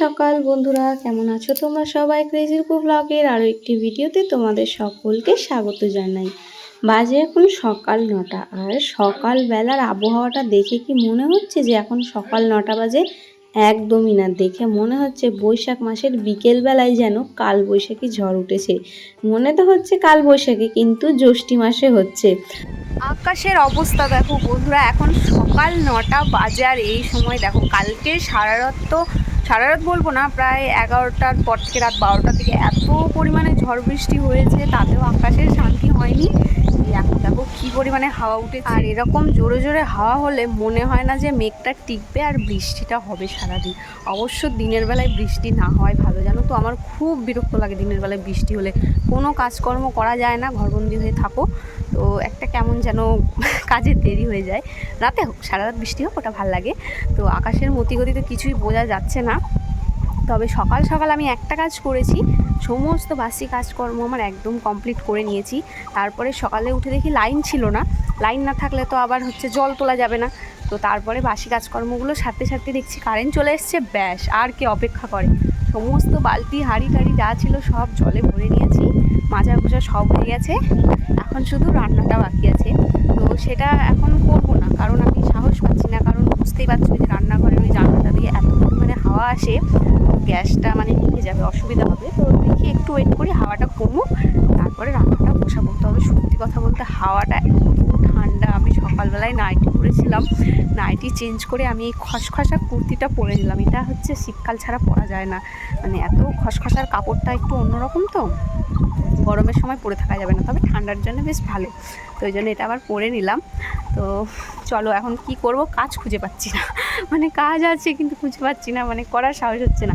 সকাল বন্ধুরা, কেমন আছো তোমরা সবাই? ক্রেজির কু ব্লগের আরও একটি ভিডিওতে তোমাদের সকলকে স্বাগত জানাই। বাজে এখন সকাল নটা, আর সকালবেলার আবহাওয়াটা দেখে কি মনে হচ্ছে যে এখন সকাল নটা বাজে? একদমই না, দেখে মনে হচ্ছে বৈশাখ মাসের বিকেলবেলায় যেন কাল বৈশাখী ঝড় উঠেছে। মনে তো হচ্ছে কাল বৈশাখী কিন্তু জ্যৈষ্ঠী মাসে হচ্ছে। আকাশের অবস্থা দেখো বন্ধুরা, এখন সকাল নটা বাজে, আর এই সময় দেখো কালকে সারা তো সারা রাত বলব না, প্রায় এগারোটার পর থেকে রাত বারোটার দিকে এত পরিমাণে ঝড় বৃষ্টি হয়েছে, তাতেও আকাশের শান্তি হয়নি। এখন দেখো কী পরিমাণে হাওয়া উঠেছে। আর এরকম জোরে জোরে হাওয়া হলে মনে হয় না যে মেঘটা টিকবে আর বৃষ্টিটা হবে সারাদিন। অবশ্য দিনের বেলায় বৃষ্টি না হয় ভালো, জানো তো? আমার খুব বিরক্ত লাগে দিনের বেলায় বৃষ্টি হলে। কোনো কাজকর্ম করা যায় না, ঘরবন্দি হয়ে থাকো। তো একটা কেমন যেন কাজে দেরি হয়ে যায়। রাতে হোক সারা রাত বৃষ্টি হোক, ওটা ভালো লাগে। তো আকাশের মতিগতিতে কিছুই বোঝা যাচ্ছে না। তবে সকাল সকাল আমি একটা কাজ করেছি, সমস্ত বাসি কাজকর্ম আমার একদম কমপ্লিট করে নিয়েছি। তারপরে সকালে উঠে দেখি লাইন ছিল না। লাইন না থাকলে তো আবার হচ্ছে জল তোলা যাবে না। তো তারপরে বাসি কাজকর্মগুলো সারতে সারতে দেখছি কারেন্ট চলে এসছে, ব্যাস, আর কে অপেক্ষা করে। সমস্ত বালতি, হাঁড়ি টাড়ি যা ছিল সব জলে ভরে নিয়েছি। মাজা গোজা সব হয়ে গেছে। এখন শুধু রান্নাটা বাকি আছে। তো সেটা এখন করব না, কারণ আমি সাহস পাচ্ছি না, কারণ বুঝতেই পারছি যে রান্নাঘরে ওই জানলাটা দিয়ে এত পরিমাণে হাওয়া আসে, গ্যাসটা মানে নিভে যাবে, অসুবিধা হবে। তো দেখি একটু ওয়েট করি হাওয়াটা কমুক, তারপরে রান্নাটা বসাবো। তবে সত্যি কথা বলতে হাওয়াটা ঠান্ডা, আমি সকালবেলায় নাইটি পরেছিলাম নাইটি চেঞ্জ করে আমি এই খসখসা কুর্তিটা পরে নিলাম। এটা হচ্ছে শীতকাল ছাড়া পরা যায় না। মানে এত খসখসার কাপড়টা একটু অন্যরকম তো। গরমের সময় পরে থাকা যাবে না, তবে ঠান্ডার জন্য বেশ ভালো। তো ওই জন্য এটা আবার পরে নিলাম। তো চলো এখন কি করব? কাজ খুঁজে পাচ্ছি না। মানে কাজ আছে কিন্তু খুঁজে পাচ্ছি না মানে করার সাহস হচ্ছে না।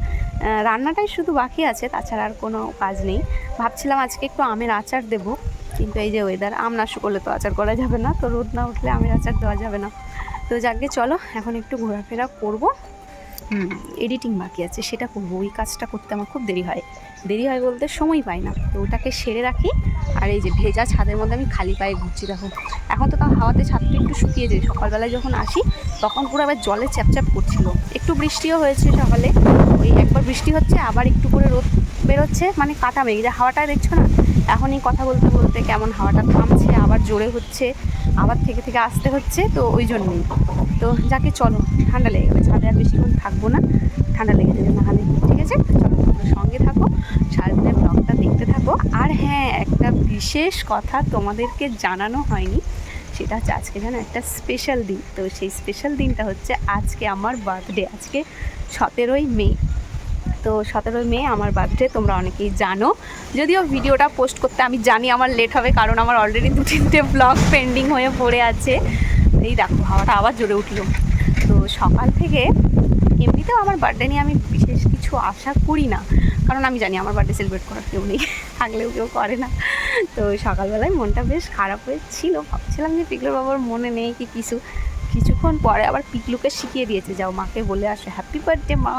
রান্নাটাই শুধু বাকি আছে, তাছাড়া আর কোনো কাজ নেই। ভাবছিলাম আজকে একটু আমের আচার দেব, কিন্তু এই যে ওয়েদার আম না শুকলে তো আচার করা যাবে না, তো রোদ না উঠলে আমের আচার দেওয়া যাবে না। তো যাকে চলো, এখন একটু ঘোরাফেরা করব। এডিটিং বাকি আছে, সেটা করব। ওই কাজটা করতে আমার খুব দেরি হয়। দেরি হয় বলতে সময় পাই না। তো ওটাকে সেরে রাখি আর এই যে ভেজা ছাদের মধ্যে আমি খালি পায়ে ঘুরছি দেখো। এখন তো তাও হাওয়াতে ছাদটা একটু শুকিয়ে যায়। সকালবেলায় যখন আসি, তখন পুরো আবার জলে চ্যাপচ্যাপ করছিল। একটু বৃষ্টিও হয়েছে সকালে। ওই একবার বৃষ্টি হচ্ছে, আবার একটু করে রোদ বেরোচ্ছে। মানে কাটা মেঘ। যে হাওয়াটা দেখছ না? এখনই কথা বলতে বলতে কেমন হাওয়াটা থামছে, আবার জোরে হচ্ছে, আবার থেকে থেকে আসতে হচ্ছে। তো ওই জন্যই। তো যাকে চলো, ঠান্ডা লেগে গেলে। ছাদে আর বেশিক্ষণ থাকব না। ঠান্ডা লেগে যাবে নাহলে ঠিক আছে? চলো তোমরা সঙ্গে থাকো সারাদিনের ব্লগটা দেখতে থাকো। আর হ্যাঁ একটা বিশেষ কথা তোমাদেরকে জানানো হয়নি, সেটা হচ্ছে আজকে যেন একটা স্পেশাল দিন। তো সেই স্পেশাল দিনটা হচ্ছে আজকে আমার বার্থডে আজকে সতেরোই মে। তো সতেরোই মে আমার বার্থডে তোমরা অনেকেই জানো। যদিও ভিডিওটা পোস্ট করতে আমি জানি আমার লেট হবে, কারণ আমার অলরেডি দু তিনটে ব্লগ পেন্ডিং হয়ে পড়ে আছে। এই দেখো, হাওয়াটা আবার জোরে উঠল। তো সকাল থেকে এমনিতেও আমার বার্থডে নিয়ে আমি বিশেষ কিছু আশা করি না। কারণ আমি জানি আমার বার্থডে সেলিব্রেট করার কেউ নেই, থাকলেও কেউ করে না। তো সকালবেলায় মনটা বেশ খারাপ হয়েছিল, ভাবছিলাম যে পিকলুর বাবার মনে নেই কি কিছু। কিছুক্ষণ পরে আবার পিকলুকে শিখিয়ে দিয়েছে, যাও মাকে বলে আসো হ্যাপি বার্থডে মা।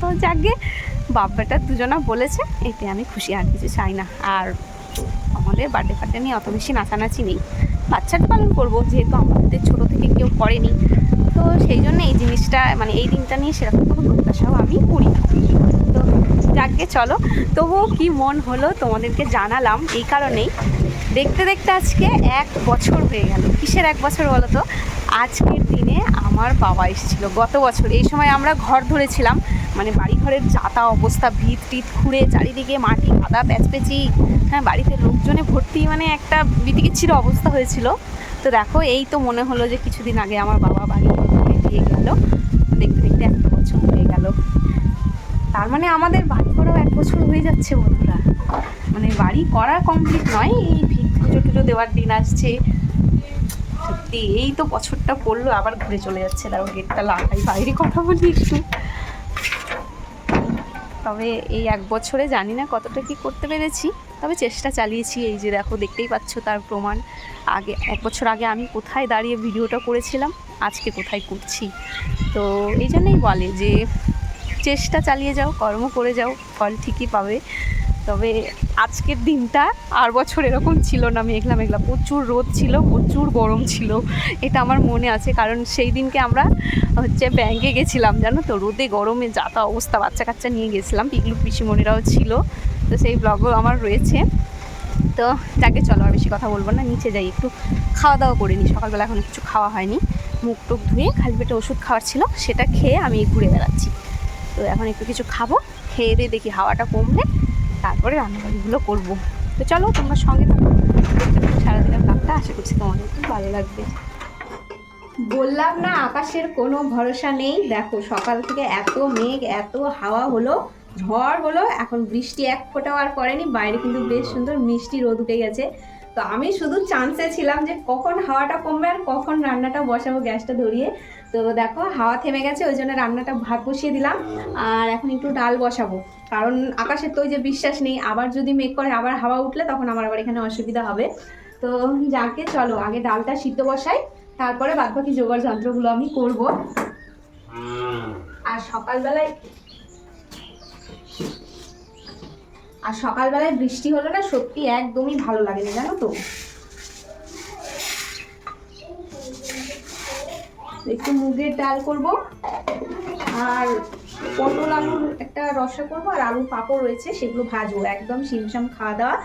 তো যাকে বাবাটা দুজনা বলেছে, এতে আমি খুশি, আর কিছু চাই না। আর আমাদের বার্থডে ফার্থডে নিয়ে অত বেশি নাচানাচি নেই। বাচ্চাটা পালন করব, যেহেতু আমাদের ছোটো থেকে কেউ করেনি। তো সেই জন্য এই জিনিসটা মানে এই দিনটা নিয়ে সেরকম কোনো প্রত্যাশাও আমি করি না তো যাকে চলো, তবুও কি মন হলো তোমাদেরকে জানালাম এই কারণেই। দেখতে দেখতে আজকে এক বছর হয়ে গেল। কিসের এক বছর বলো তো? আজকের দিনে আমার বাবা এসেছিল গত বছর। এই সময় আমরা ঘর ধরেছিলাম মানে বাড়ি ঘরের যাতা অবস্থা, ভিত টিত খুঁড়ে চারিদিকে মাটি কাদা প্যাচপেচি হ্যাঁ বাড়িতে লোকজনে ভর্তি মানে একটা বিতিকিচ্ছির অবস্থা হয়েছিল। তো দেখো, এই তো মনে হলো যে কিছুদিন আগে আমার বাবা বাড়ি গেল। দেখতে দেখতে একটা বছর হয়ে গেল। তার মানে আমাদের বাড়ি করাও এক বছর হয়ে যাচ্ছে বন্ধুরা। মানে বাড়ি করা কমপ্লিট নয়, এই ভিত পুজো টুজো দেওয়ার দিন আসছে। সত্যি, এই তো বছরটা পড়ল, আবার ঘুরে চলে যাচ্ছে। তাও গেটটা লাগাই, বাইরে কথা বলি একটু। তবে এই এক বছরে জানি না কতটা কি করতে পেরেছি, তবে চেষ্টা চালিয়েছি। এই যে দেখো, দেখতেই পাচ্ছ তার প্রমাণ। আগে, এক বছর আগে আমি কোথায় দাঁড়িয়ে ভিডিওটা করেছিলাম আজকে কোথায় করছি? তো এই জন্যই বলে যে, চেষ্টা চালিয়ে যাও, কর্ম করে যাও, ফল ঠিকই পাবে। তবে আজকের দিনটা আর বছর এরকম ছিল না, মেঘলা মেঘলা। প্রচুর রোদ ছিল, প্রচুর গরম ছিল। এটা আমার মনে আছে, কারণ সেই দিনকে আমরা হচ্ছে ব্যাংকে গেছিলাম, জানো তো? রোদে, গরমে যাতা অবস্থা বাচ্চা কাচ্চা নিয়ে গেছিলাম, পিকলু পিসিমণিরাও ছিল। তো সেই ব্লগও আমার রয়েছে। তো যাকে চলো আর বেশি কথা বলব না, নিচে যাই একটু। খাওয়া দাওয়া করে নিই সকালবেলা এখন কিছু খাওয়া হয়নি। মুখ টুক ধুয়ে খালি পেটে ওষুধ খাওয়ার ছিল, সেটা খেয়ে আমি ঘুরে বেড়াচ্ছি। তো এখন একটু কিছু খাব, খেয়ে দিয়ে দেখি হাওয়াটা কমলে তারপরে রান্নাবাড়িগুলো করব। তো চলো, তোমরা সঙ্গে সারাদিনের ব্লগটা আশা করছি তোমাদের খুব ভালো লাগবে। বললাম না, আকাশের কোনো ভরসা নেই। দেখো, সকাল থেকে এত মেঘ, এত হাওয়া হলো, ঝড় হলো, এখন বৃষ্টি এক ফোঁটাও আর পড়েনি। বাইরে কিন্তু বেশ সুন্দর মিষ্টি রোদ উঠে গেছে। তো আমি শুধু চান্সে ছিলাম যে কখন হাওয়াটা কমবে আর কখন রান্নাটা বসাবো গ্যাসটা ধরিয়ে। তো দেখো হাওয়া থেমে গেছে ওই জন্য রান্নাটা ভাত বসিয়ে দিলাম। আর এখন একটু ডাল বসাবো। কারণ আকাশের তো ওই যে বিশ্বাস নেই আবার যদি মেঘ করে আবার হাওয়া উঠলে তখন আমার আবার এখানে অসুবিধা হবে। তো যাকে চলো আগে ডালটা সিদ্ধ বসাই তারপরে বাদবাকি জোগাড় যন্ত্রগুলো আমি করব। আর সকালবেলায় আর সকালবেলায় বৃষ্টি হলো না সত্যি একদমই ভালো লাগে না, জানো তো? একটু মুগের ডাল করব, আর পটল আলুর একটা রসা করব, আর আলুর পাঁপড় রয়েছে, সেগুলো ভাজবো। একদম শিমশাম খাওয়া দাওয়া,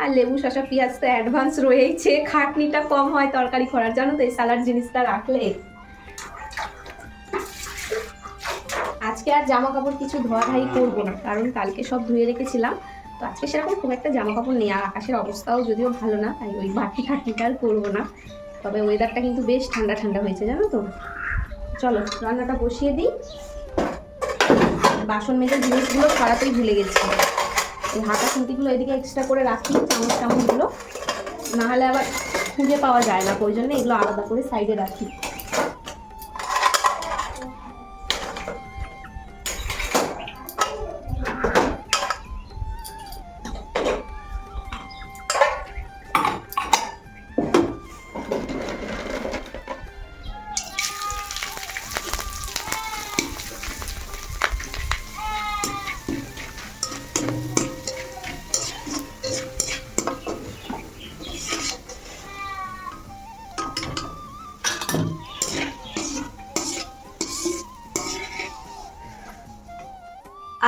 আর লেবু, শসা, পেঁয়াজ তো অ্যাডভান্স রয়েইছে, খাটনিটা কম হয় তরকারি করার, জানো তো, এই স্যালাড জিনিসটা রাখলে। আজকে আর জামা কাপড় কিছু ধোয়াধাই করব না, কারণ কালকে সব ধুয়ে রেখেছিলাম। তো আজকে সেরকম খুব একটা জামা কাপড় নেই আর আকাশের অবস্থাও যদিও ভালো না, তাই ওই বাকি খাটনিটা আর করব না। তবে ওয়েদারটা কিন্তু বেশ ঠান্ডা ঠান্ডা হয়েছে, জানো তো? চলো, রান্নাটা বসিয়ে দিই। বাসন মেজের জিনিসগুলো ছড়াতেই ভুলে গেছি। এই হাতা খুঁটিগুলো এদিকে এক্সট্রা করে রাখি, চামচ চামচগুলো নাহলে আবার খুঁজে পাওয়া যায় না ওই জন্য এগুলো আলাদা করে সাইডে রাখি।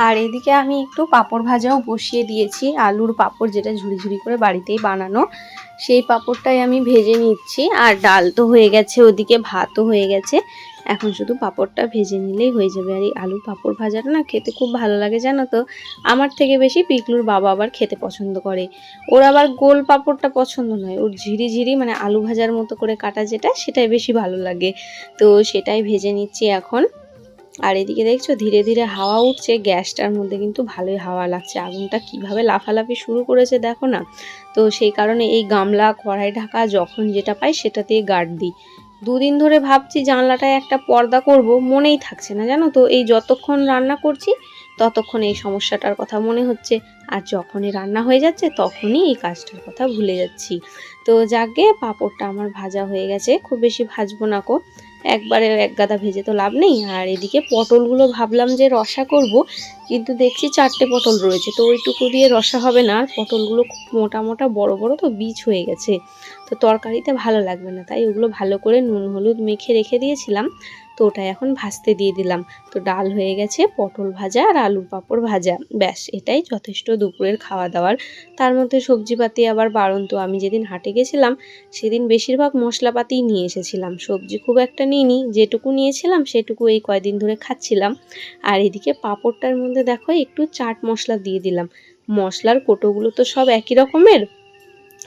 আর এদিকে আমি একটু পাঁপড় ভাজাও বসিয়ে দিয়েছি, আলুর পাঁপড় যেটা ঝুড়ি ঝুড়ি করে বাড়িতেই বানানো, সেই পাঁপড়টাই আমি ভেজে নিচ্ছি। আর ডাল তো হয়ে গেছে, ওদিকে ভাতও হয়ে গেছে। এখন শুধু পাঁপড়টা ভেজে নিলেই হয়ে যাবে। আর এই আলু পাঁপড় ভাজাটা না খেতে খুব ভালো লাগে, জানো তো? আমার থেকে বেশি পিকলুর বাবা আবার খেতে পছন্দ করে। ওর আবার গোল পাঁপড়টা পছন্দ নয়, ওর ঝিরি ঝিরি মানে আলু ভাজার মতো করে কাটা যেটা, সেটাই বেশি ভালো লাগে। তো সেটাই ভেজে নিচ্ছি এখন। আর এদিকে দেখছ, ধীরে ধীরে হাওয়া উঠছে, গ্যাসটার মধ্যে কিন্তু ভালোই হাওয়া লাগছে। আগুনটা কীভাবে লাফালাফি শুরু করেছে দেখো না? তো সেই কারণে এই গামলা, কড়াই ঢাকা, যখন যেটা পাই সেটাতেই গার্ড দিই। দুদিন ধরে ভাবছি জানলাটায় একটা পর্দা করব, মনেই থাকছে না, জানো তো? এই যতক্ষণ রান্না করছি, ততক্ষণ এই সমস্যাটার কথা মনে হচ্ছে। আর যখনই রান্না হয়ে যাচ্ছে, তখনই এই কাজটার কথা ভুলে যাচ্ছি। তো যাকে পাঁপড়টা আমার ভাজা হয়ে গেছে। খুব বেশি ভাজবো না কো একবারে এক গাদা ভেজে তো লাভ নেই। আর এদিকে পটলগুলো ভাবলাম যে রসা করব, কিন্তু দেখছি চারটে পটল রয়েছে। তো ওইটুকু দিয়ে রসা হবে না। আর পটলগুলো খুব মোটা মোটা, বড় বড় তো বীজ হয়ে গেছে। তো তরকারিতে ভালো লাগবে না, তাই ওগুলো ভালো করে নুন, হলুদ মেখে রেখে দিয়েছিলাম। তো ওটা এখন ভাজতে দিয়ে দিলাম। তো ডাল হয়ে গেছে, পটল ভাজা আর আলুর পাঁপড় ভাজা। ব্যাস, এটাই যথেষ্ট দুপুরের খাওয়া দাওয়ার। তার মধ্যে সবজিপাতি আবার বারণ তো আমি যেদিন হাটে গেছিলাম, সেদিন বেশিরভাগ মশলাপাতিই নিয়ে এসেছিলাম। সবজি খুব একটা নিইনি, যেটুকু নিয়েছিলাম সেটুকু এই কয়দিন ধরে খাচ্ছিলাম। আর এদিকে পাঁপড়টার মধ্যে দেখো একটু চাট মশলা দিয়ে দিলাম। মশলার কোটোগুলো তো সব একই রকমের।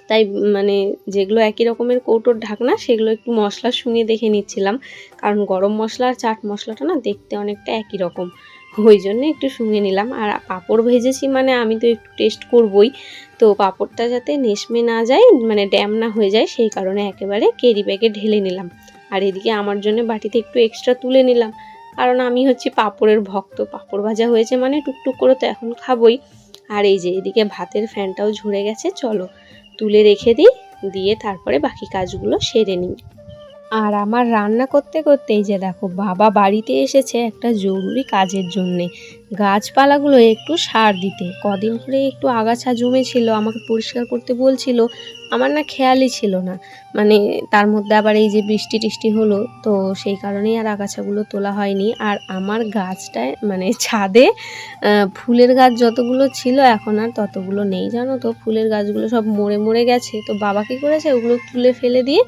তাই মানে যেগুলো একই রকমের কৌটোর ঢাকনা, সেগুলো একটু মশলার সঙ্গে দেখে নিচ্ছিলাম। কারণ গরম মশলা আর চাট মশলাটা না দেখতে অনেকটা একই রকম। ওই জন্য একটু শুঙে নিলাম। আর পাঁপড় ভেজেছি মানে আমি তো একটু টেস্ট করবই। তো পাঁপড়টা যাতে নেশমে না যায় মানে ড্যাম না হয়ে যায়, সেই কারণে একেবারে কেরি ব্যাগে ঢেলে নিলাম। আর এদিকে আমার জন্য বাটিতে একটু এক্সট্রা তুলে নিলাম। কারণ আমি হচ্ছে পাঁপড়ের ভক্ত। পাঁপড় ভাজা হয়েছে মানে টুকটুক করে তো এখন খাবই। আর এই যে এদিকে ভাতের ফ্যানটাও ঝরে গেছে, চলো। তুলে রেখে দিই দিয়ে তারপরে বাকি কাজগুলো সেরে নিই। আর আমার রান্না করতে করতেই যে দেখো, বাবা বাড়িতে এসেছে একটা জরুরি কাজের জন্যে। গাছপালাগুলো একটু সার দিতে। কদিন ধরে একটু আগাছা জমেছিল, আমাকে পরিষ্কার করতে বলছিল, আমার না খেয়ালই ছিল না। মানে তার মধ্যে আবার এই যে বৃষ্টি টিষ্টি হলো, তো সেই কারণেই আর আগাছাগুলো তোলা হয়নি। আর আমার গাছটায় মানে ছাদে ফুলের গাছ যতগুলো ছিল, এখন আর ততগুলো নেই। জানো তো, ফুলের গাছগুলো সব মরে মরে গেছে। তো বাবা কী করেছে? ওগুলো তুলে ফেলে দিয়ে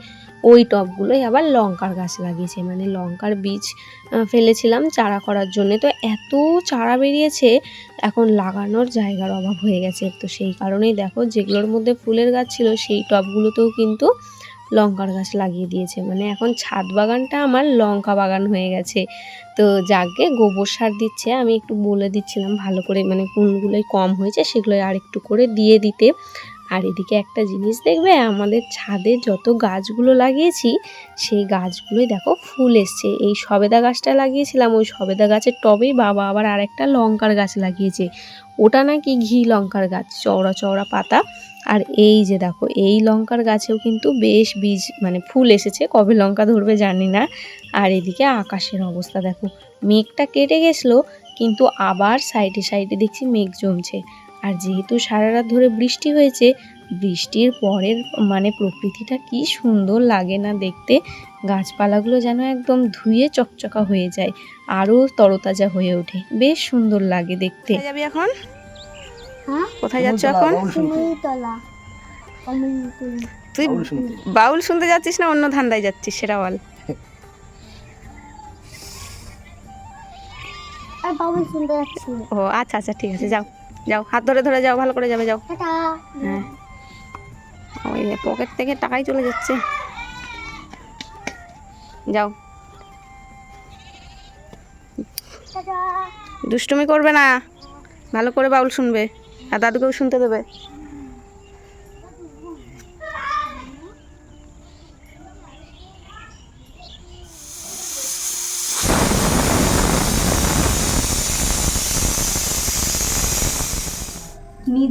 ওই টবগুলোই আবার লঙ্কার গাছ লাগিয়েছে। মানে লঙ্কার বীজ ফেলেছিলাম চারা করার জন্য। তো এত চারা বেরিয়েছে, এখন লাগানোর জায়গার অভাব হয়ে গেছে। তো সেই কারণেই দেখো, যেগুলোর মধ্যে ফুলের গাছ ছিল, সেই টবগুলোতেও কিন্তু লঙ্কার গাছ লাগিয়ে দিয়েছে। মানে এখন ছাদ বাগানটা আমার লঙ্কা বাগান হয়ে গেছে। তো যাকে গোবর সার দিচ্ছে, আমি একটু বলে দিচ্ছিলাম, ভালো করে মানে কোনগুলোই কম হয়েছে সেগুলো আর একটু করে দিয়ে দিতে। আর এদিকে একটা জিনিস দেখবে, আমাদের ছাদে যত গাছগুলো লাগিয়েছি, সেই গাছগুলোই দেখো ফুল এসছে। এই সবেদা গাছটা লাগিয়েছিলাম, ওই সবেদা গাছের টবেই বাবা আবার আরেকটা লঙ্কার গাছ লাগিয়েছে। ওটা নাকি ঘি লঙ্কার গাছ, চওড়া চওড়া পাতা। আর এই যে দেখো, এই লঙ্কার গাছেও কিন্তু বেশ বীজ মানে ফুল এসেছে, কবে লঙ্কা ধরবে জানি না। আর এদিকে আকাশের অবস্থা দেখো, মেঘটা কেটে গেছিল, কিন্তু আবার সাইডে সাইডে দেখছি মেঘ জমছে। আর যেহেতু সারা রাত ধরে বৃষ্টি হয়েছে বৃষ্টির পরের মানে প্রকৃতিটা কি সুন্দর লাগে না দেখতে গাছপালাগুলো যেন একদম ধুয়ে চকচকা হয়ে যায় আরও তরতাজা হয়ে ওঠে। বেশ সুন্দর লাগে দেখতে। যাবি এখন? হ্যাঁ? কোথায় যাচ্ছ এখন? তুই বাউল শুনতে। যাচ্ছিস না অন্য ধান্দায় যাচ্ছিস সেটা বল। শুনতে যাচ্ছি। ও আচ্ছা আচ্ছা ঠিক আছে যাও। যাও হাত ধরে ধরে যাও ভালো করে যাবে যাও। হ্যাঁ। ওই পকেট থেকে টাকাই চলে যাচ্ছে। যাও। দুষ্টুমি করবে না। ভালো করে বাউল শুনবে। আর দাদুকেও শুনতে দেবে।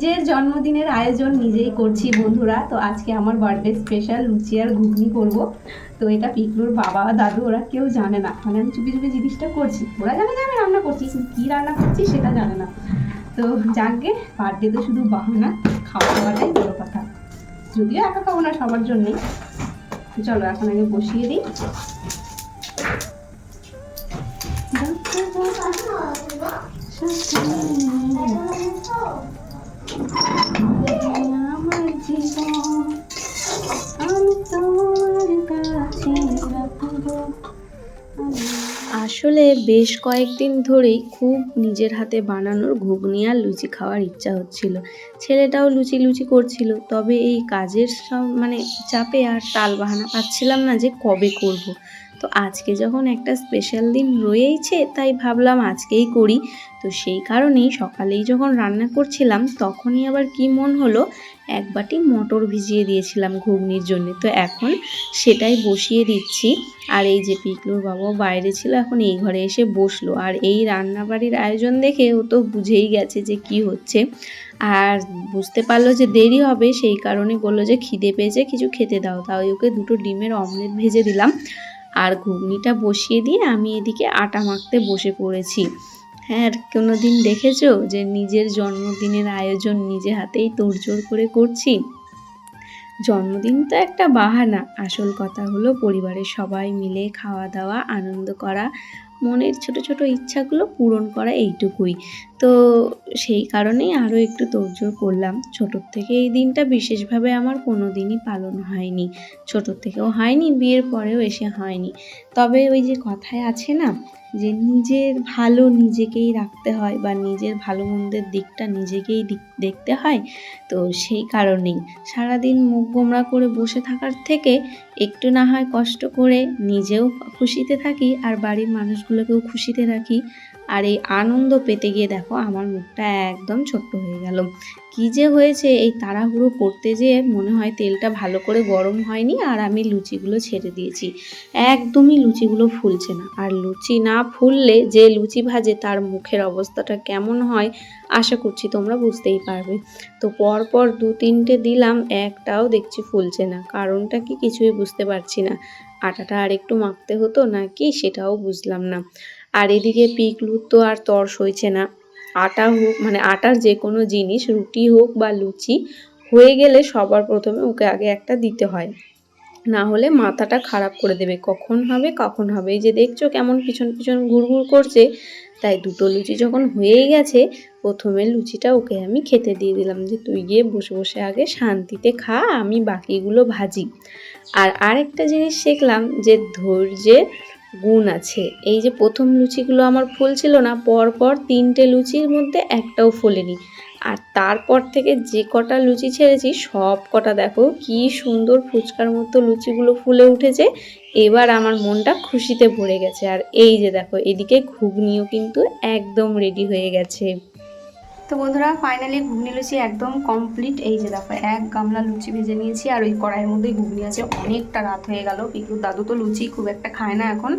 নিজের জন্মদিনের আয়োজন নিজেই করছি বন্ধুরা। তো আজকে আমার বার্থডে স্পেশাল লুচি আর ঘুগনি করব। তো এটা পিকলুর বাবা দাদু, ওরা কেউ জানে না। মানে আমি চুপি চুপি জিনিসটা করছি। ওরা জানে যে আমি রান্না করছি কী রান্না করছি সেটা জানে না। তো যাকে বার্থডে তো শুধু বাহানা, খাওয়া দাওয়াটাই বড় কথা। যদিও একা খাব না সবার জন্যই। চলো, এখন আগে বসিয়ে দিই। আমার জীবন আসলে বেশ কয়েকদিন ধরেই খুব নিজের হাতে বানানোর ঘুগনি আর লুচি খাওয়ার ইচ্ছা হচ্ছিল ছেলেটাও লুচি লুচি করছিল, তবে এই কাজের মানে চাপে আর তাল বাহানা পাচ্ছিলাম না যে কবে করব। তো আজকে যখন একটা স্পেশাল দিন রয়েইছে, তাই ভাবলাম আজকেই করি। তো সেই কারণেই সকালেই যখন রান্না করছিলাম, তখনই আবার কি মন হলো, এক বাটি মটর ভিজিয়ে দিয়েছিলাম ঘুগনির জন্য। তো এখন সেটাই বসিয়ে দিচ্ছি। আর এই যে পিকলুর বাবাও বাইরে ছিল, এখন এই ঘরে এসে বসল। আর এই রান্নাবাড়ির আয়োজন দেখে ও তো বুঝেই গেছে যে কি হচ্ছে। আর বুঝতে পারল যে দেরি হবে, সেই কারণে বলল যে খিদে পেয়েছে, কিছু খেতে দাও। তাই ওকে দুটো ডিমের অমলেট ভেজে দিলাম। আর ঘুগনিটা বসিয়ে দিয়ে আমি এদিকে আটা মাখতে বসে পড়েছি। হ্যাঁ কোনো দিন দেখেছ যে নিজের জন্মদিনের আয়োজন নিজে হাতেই তোড়জোড় করে করছি? জন্মদিন তো একটা বাহানা। আসল কথা হলো পরিবারের সবাই মিলে খাওয়া দাওয়া, আনন্দ করা মনের ছোট ছোট ইচ্ছাগুলো পূরণ করা এইটুকুই। তো সেই কারণেই আরও একটু তোড়জোড় করলাম। ছোটোর থেকে এই দিনটা বিশেষভাবে আমার কোনো দিনই পালন হয়নি। ছোটোর থেকেও হয়নি, বিয়ের পরেও এসে হয়নি। তবে ওই যে কথায় আছে না যে নিজের ভালো নিজেকেই রাখতে হয় বা নিজের ভালো মন্দের দিকটা নিজেকেই দেখতে হয়, তো সেই কারণেই। সারাদিন মুখ গোমরা করে বসে থাকার থেকে একটু না হয় কষ্ট করে নিজেও খুশিতে থাকি আর বাড়ির মানুষগুলোকেও খুশিতে রাখি। আর এই আনন্দ পেতে গিয়ে দেখো আমার মুখটা একদম ছোট্ট হয়ে গেল। কি যে হয়েছে, এই তাড়াহুড়ো করতে যেয়ে মনে হয় তেলটা ভালো করে গরম হয়নি আর আমি লুচিগুলো ছেড়ে দিয়েছি। একদমই লুচিগুলো ফুলছে না। আর লুচি না ফুললে যে লুচি ভাজে তার মুখের অবস্থাটা কেমন হয় আশা করছি তোমরা বুঝতেই পারবে। তো পরপর দু তিনটে দিলাম, একটাও দেখছি ফুলছে না। কারণটা কি কিছুই বুঝতে পারছি না। আটাটা আর একটু মাখতে হতো নাকি সেটাও বুঝলাম না। আর এদিকে পিকলুর তো আর তর সইছে না। আটা হোক মানে আটার যে কোনো জিনিস, রুটি হোক বা লুচি, হয়ে গেলে সবার প্রথমে ওকে আগে একটা দিতে হয়। না হলে মাথাটা খারাপ করে দেবে। কখন হবে কখন হবে? এই যে দেখছ কেমন পিছন পিছন ঘুরঘুর করছে। তাই দুটো লুচি যখন হয়েই গেছে, প্রথমে লুচিটা ওকে আমি খেতে দিয়ে দিলাম যে, তুই গিয়ে বসে বসে আগে শান্তিতে খা, আমি বাকিগুলো ভাজি। আর আরেকটা জিনিস শিখলাম যে ধৈর্যের গুণ আছে। এই যে প্রথম লুচিগুলো আমার ফুলছিল না পর পর তিনটে লুচির মধ্যে একটাও ফোলেনি। আর তারপর থেকে যে কটা লুচি ছেড়েছি, সব কটা দেখো কি সুন্দর ফুচকার মতো লুচিগুলো ফুলে উঠেছে। এবার আমার মনটা খুশিতে ভরে গেছে। আর এই যে দেখো, এদিকে ঘুগনিও কিন্তু একদম রেডি হয়ে গেছে। তো বন্ধুরা ফাইনালি ঘুগনি লুচি একদম কমপ্লিট এই যে দেখো, এক গামলা লুচি ভেজে নিয়েছি, আর ওই কড়াইয়ের মধ্যেই ঘুগনি আছে। অনেকটা রাত হয়ে গেল। পিকুর দাদু তো লুচি খুব একটা খায় না এখন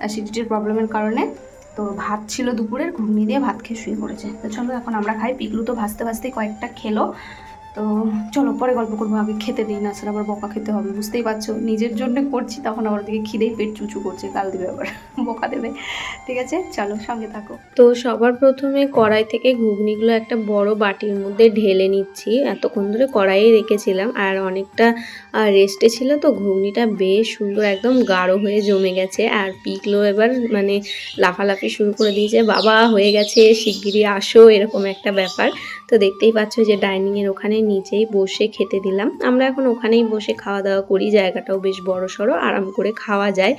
অ্যাসিডিটির প্রবলেমের কারণে। তো ভাত ছিল দুপুরের, ঘুগনি দিয়ে ভাত খেয়ে শুয়ে পড়েছে। তো চলো, এখন আমরা খাই। পিকলু তো ভাজতে ভাজতে কয়েকটা খেলো। তো চলো, পরে গল্প করব, আগে খেতে দিই, না সেটা আবার বকা খেতে হবে। বুঝতেই পারছ, নিজের জন্য করছি, তখন আবার দিকে খিদেই পেট চুচু করছে, গাল দেবে আবার, বকা দেবে। ঠিক আছে, চলো, সঙ্গে থাকো। তো সবার প্রথমে কড়াই থেকে ঘুগনিগুলো একটা বড় বাটির মধ্যে ঢেলে নিচ্ছি। এতক্ষণ ধরে কড়াইয়ে রেখেছিলাম, আর অনেকটা রেস্টে ছিল, তো ঘুগনিটা বেশ সুন্দর একদম গাঢ় হয়ে জমে গেছে, আর পিকলো এবার মানে লাফালাফি শুরু করে দিয়েছে। বাবা, হয়ে গেছে, শিগগিরই আসো, এরকম একটা ব্যাপার। তো দেখতেই পাচ্ছ যে ডাইনিং এর ওখানে নিচেই বসে খেতে দিলাম। আমরা এখন ওখানেই বসে খাওয়া দাওয়া করি, জায়গাটাও বেশ বড় সড়ো আরাম করে খাওয়া যায়।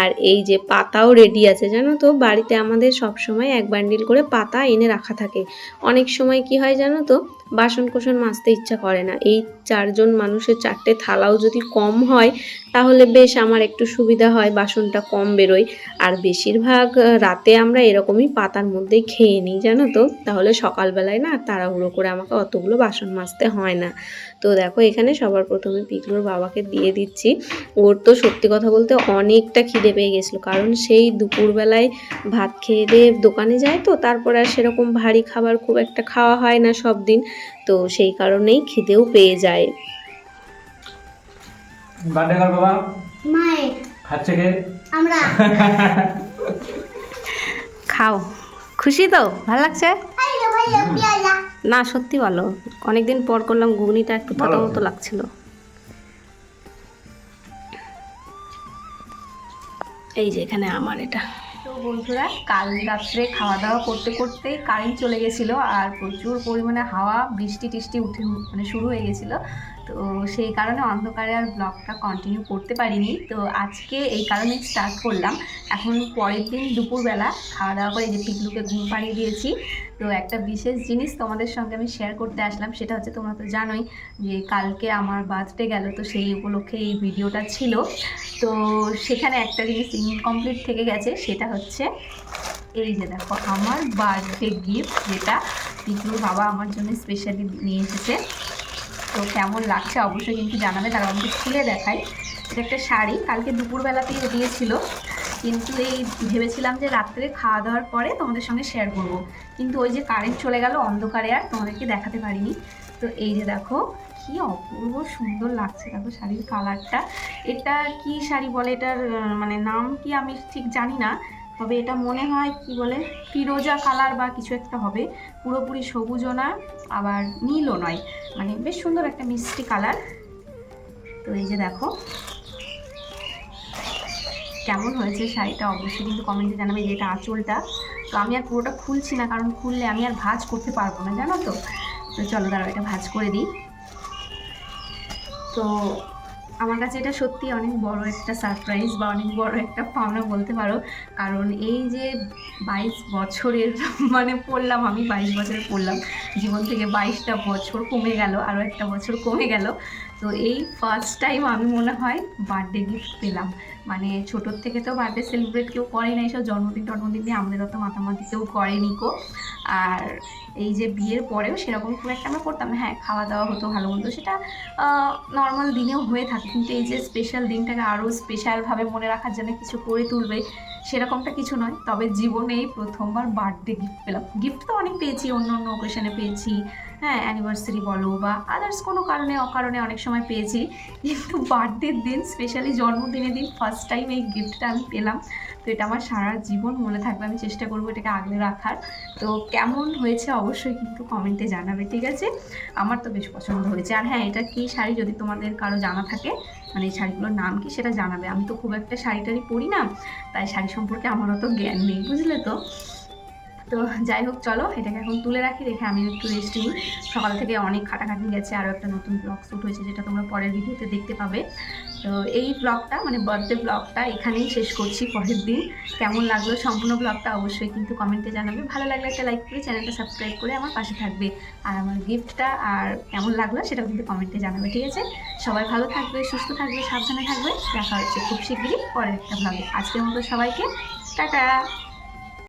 আর এই যে পাতাও রেডি আছে, জানো তো? বাড়িতে আমাদের সব সময় এক বান্ডিল করে পাতা এনে রাখা থাকে। অনেক সময় কি হয়, জানো তো? বাসন কোসন মাজতে ইচ্ছা করে না। এই চারজন মানুষের চারটে থালাও যদি কম হয়, তাহলে বেশ আমার একটু সুবিধা হয়, বাসনটা কম বেরোয়। আর বেশিরভাগ রাতে আমরা এরকমই পাতার মধ্যেই খেয়ে নিই, জানো তো? তাহলে সকালবেলায় না তাড়াহুড়ো করে আমাকে অতগুলো বাসন মাজতে হয় না। তো দেখো এখানে সবার প্রথমে পিকলুর বাবাকে দিয়ে দিচ্ছি। ওর তো সত্যি কথা বলতে অনেকটা খিদে পেয়ে গেছিল কারণ সেই দুপুরবেলায় ভাত খেয়ে দিয়ে দোকানে যায় তো তারপর আর সেরকম ভারী খাবার খুব একটা খাওয়া হয় না সব দিন তো সেই কারণেই খিদেও পেয়ে যায়। বার্থডে কার বাবা? খাচ্ছে কে? আমরা। খাও। খুশি তো? ভালো লাগছে? না সত্যি ভালো অনেকদিন পর করলাম ঘুগনিটা একটু ভালো পাতা মতো লাগছিল। এই যে এখানে আমার এটা। তো বন্ধুরা কাল রাত্রে খাওয়া দাওয়া করতে করতে কারেন্ট চলে গেছিল আর প্রচুর পরিমাণে হাওয়া বৃষ্টি টিষ্টি উঠে মানে শুরু হয়ে গেছিল। তো সেই কারণে অন্ধকারে আর ব্লগটা কন্টিনিউ করতে পারিনি। তো আজকে এই কারণে স্টার্ট করলাম। এখন পরের দিন দুপুরবেলা খাওয়া দাওয়া করে যে পিকলুকে ঘুম পাড়িয়ে দিয়েছি। তো একটা বিশেষ জিনিস তোমাদের সঙ্গে আমি শেয়ার করতে আসলাম, সেটা হচ্ছে তোমরা তো জানোই যে কালকে আমার বার্থডে গেল, তো সেই উপলক্ষে এই ভিডিওটা ছিল। তো সেখানে একটা জিনিস ইনকমপ্লিট থেকে গেছে, সেটা হচ্ছে এই যে দেখো, আমার বার্থডে গিফট যেটা পিকলুর বাবা আমার জন্য স্পেশালি নিয়ে এসেছে। তো কেমন লাগছে অবশ্যই কিন্তু জানাবে, তারা আমাকে খুলে দেখাই এটা একটা শাড়ি, কালকে দুপুরবেলাতেই দিয়েছিল। কিন্তু এই ভেবেছিলাম যে রাত্রে খাওয়া দাওয়ার পরে তোমাদের সঙ্গে শেয়ার করব। কিন্তু ওই যে কারেন্ট চলে গেল, অন্ধকারে আর তোমাদেরকে দেখাতে পারিনি। তো এই যে দেখো, কি অপূর্ব সুন্দর লাগছে দেখো শাড়ির কালারটা এটা কি শাড়ি বলে? এটার মানে নাম কি আমি ঠিক জানি না। তবে এটা মনে হয়, কি বলে, ফিরোজা কালার বা কিছু একটা হবে। পুরোপুরি সবুজও না, আবার নীলও নয়। মানে বেশ সুন্দর একটা মিষ্টি কালার। তো এই যে দেখো, কেমন হয়েছে শাড়িটা, অবশ্যই কিন্তু কমেন্টে জানাবে যে এটা আঁচলটা। তো আমি আর পুরোটা খুলছি না, কারণ খুললে আমি আর ভাজ করতে পারব না, জানো তো? তো চলো দাঁড়াও, এটা ভাজ করে দিই। তো আমার কাছে এটা সত্যি অনেক বড় একটা সারপ্রাইজ বা অনেক বড় একটা পাওনা বলতে পারো। কারণ এই যে বাইশ বছরের মানে পড়লাম আমি বাইশ বছরে পড়লাম। জীবন থেকে বাইশটা বছর কমে গেল আরও একটা বছর কমে গেল। তো এই ফার্স্ট টাইম আমি মনে হয় বার্থডে গিফট পেলাম। মানে ছোটোর থেকে তো বার্থডে সেলিব্রেট কেউ করে না এইসব জন্মদিন টন্মদিন নিয়ে আমাদের অত মাতামাতি কেউ করেনি কো আর এই যে বিয়ের পরেও সেরকম খুব একটা আমরা করতাম হ্যাঁ খাওয়া দাওয়া হতো, ভালো মন্দ সেটা নর্মাল দিনেও হয়ে থাকে। কিন্তু এই যে স্পেশাল দিনটাকে আরও স্পেশালভাবে মনে রাখার জন্য কিছু করে তুলবে, সেরকমটা কিছু নয়। তবে জীবনে প্রথমবার বার্থডে গিফট পেলাম। গিফট তো অনেক পেয়েছি অন্য অন্য ওকেশনে পেয়েছি। হ্যাঁ অ্যানিভার্সারি বলো বা আদার্স কোনো কারণে, অকারণে অনেক সময় পেয়েছি। কিন্তু বার্থডের দিন স্পেশালি জন্মদিনের দিন ফার্স্ট টাইম এই গিফটটা আমি পেলাম। তো এটা আমার সারা জীবন মনে থাকবে, আমি চেষ্টা করব এটাকে আগলে রাখার। তো কেমন হয়েছে অবশ্যই কিন্তু কমেন্টে জানাবে, ঠিক আছে? আমার তো বেশ পছন্দ হয়েছে। আর হ্যাঁ এটা কী শাড়ি যদি তোমাদের কারও জানা থাকে? মানে এই শাড়িগুলোর নাম কি সেটা জানাবে। আমি তো খুব একটা শাড়ি টাড়ি পরি না, তাই শাড়ি সম্পর্কে আমার অত জ্ঞান নেই, বুঝলে তো? তো যাই হোক, চলো এটাকে এখন তুলে রাখি, রেখে আমি একটু রেস্ট নিই। সকাল থেকে অনেক খাটাখাটি গেছে আরও একটা নতুন ব্লগ শ্যুট হয়েছে, যেটা তোমরা পরের ভিডিওতে দেখতে পাবে। তো এই ব্লগটা মানে বার্থডে ব্লগটা এখানেই শেষ করছি পরের দিন। কেমন লাগল সম্পূর্ণ ব্লগটা অবশ্যই কিন্তু কমেন্টে জানাবে। ভালো লাগলে একটা লাইক করে চ্যানেলটা সাবস্ক্রাইব করে আমার পাশে থাকবে। আর আমার গিফটটা আর কেমন লাগল সেটাও কিন্তু কমেন্টে জানাবে, ঠিক আছে? সবাই ভালো থাকবে, সুস্থ থাকবে, সাবধানে থাকবে। দেখা হচ্ছে খুব শীঘ্রই পরের একটা ব্লগে আজকের মতো সবাইকে, টাটা!